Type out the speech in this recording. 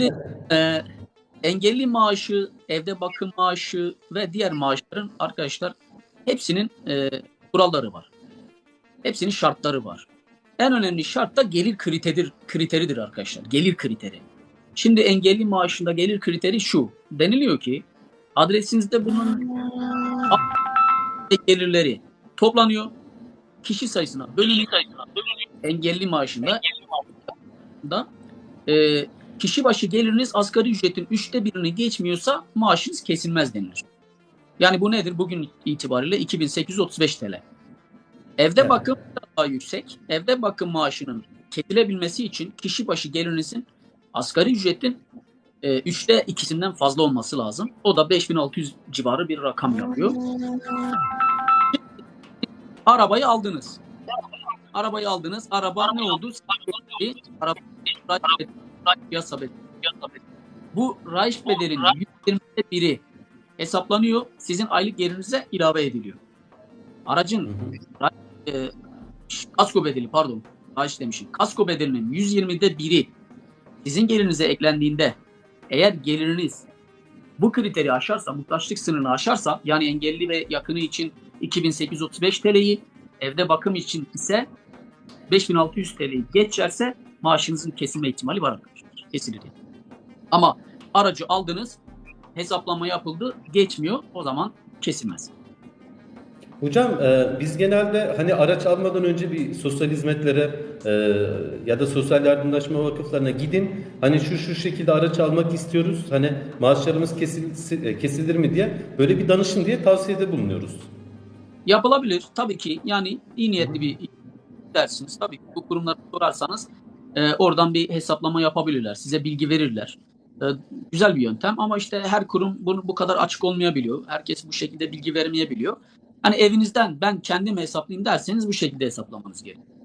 Şimdi e, engelli maaşı, evde bakım maaşı ve diğer maaşların arkadaşlar hepsinin e, kuralları var. Hepsinin şartları var. En önemli şart da gelir kriteridir, kriteridir arkadaşlar. Gelir kriteri. Şimdi engelli maaşında gelir kriteri şu. Deniliyor ki adresinizde bulunan gelirleri toplanıyor. Kişi sayısına bölünüyor. Engelli maaşında da e, kişi başı geliriniz asgari ücretin üçte birini geçmiyorsa maaşınız kesilmez denilir. Yani bu nedir? Bugün itibariyle 2835 TL. Evde Evet. bakım daha yüksek. Evde bakım maaşının kesilebilmesi için kişi başı gelirinizin asgari ücretin e, üçte ikisinden fazla olması lazım. O da 5600 civarı bir rakam yapıyor. Arabayı aldınız. Arabayı aldınız. Araba ne oldu? Araba yasa bedeli. Bu raiş bedelinin %20'de biri hesaplanıyor. Sizin aylık gelirinize ilave ediliyor. Aracın e, kasko bedeli pardon. Raiş demişim. Kasko bedelinin 120'de biri sizin gelirinize eklendiğinde eğer geliriniz bu kriteri aşarsa, muhtaçlık sınırını aşarsa yani engelli ve yakını için 2835 TL'yi, evde bakım için ise 5600 TL'yi geçerse maaşınızın kesilme ihtimali var arkadaşlar. Kesilir. yani. Ama aracı aldınız, hesaplama yapıldı, geçmiyor. O zaman kesilmez. Hocam e, biz genelde hani araç almadan önce bir sosyal hizmetlere e, ya da sosyal yardımlaşma vakıflarına gidin. Hani şu şu şekilde araç almak istiyoruz. Hani maaşlarımız kesil, e, kesilir mi diye böyle bir danışın diye tavsiyede bulunuyoruz. Yapılabilir tabii ki. Yani iyi niyetli bir dersiniz. Tabii ki bu kurumlara sorarsanız e, oradan bir hesaplama yapabilirler. Size bilgi verirler. E, güzel bir yöntem ama işte her kurum bunu bu kadar açık olmayabiliyor. Herkes bu şekilde bilgi vermeyebiliyor. Hani evinizden ben kendim hesaplayayım derseniz bu şekilde hesaplamanız gerekiyor.